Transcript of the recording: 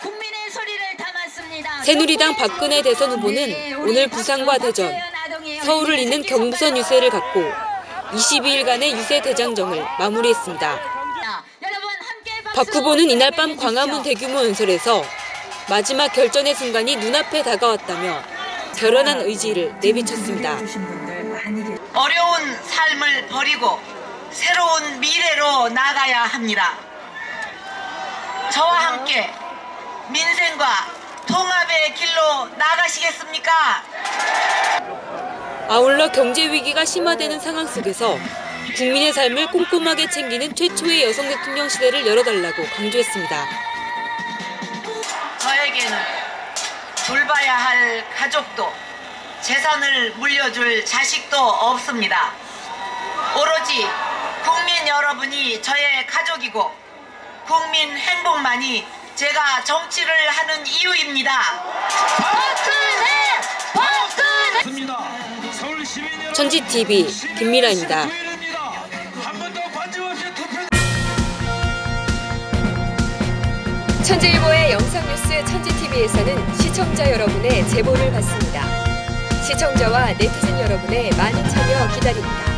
국민의 소리를 담았습니다. 새누리당 박근혜 대선 후보는 네, 오늘 부산과 대전, 서울을 잇는 경부선 유세를 갖고 22일간의 유세 대장정을 마무리했습니다. 박 후보는 이날 밤 광화문 대규모 연설에서 마지막 결전의 순간이 눈앞에 다가왔다며 결연한 의지를 내비쳤습니다. 어려운 삶을 버리고 새로운 미래로 나가야 합니다. 저와 함께 민생과 통합의 길로 나가시겠습니까? 아울러 경제 위기가 심화되는 상황 속에서 국민의 삶을 꼼꼼하게 챙기는 최초의 여성 대통령 시대를 열어달라고 강조했습니다. 저에게는 돌봐야 할 가족도 재산을 물려줄 자식도 없습니다. 오로지 국민 여러분이 저의 가족이고 국민 행복만이 제가 정치를 하는 이유입니다. 천지 TV 김미라입니다. 천지일보의 영상뉴스 천지TV에서는 시청자 여러분의 제보를 받습니다. 시청자와 네티즌 여러분의 많은 참여 기다립니다.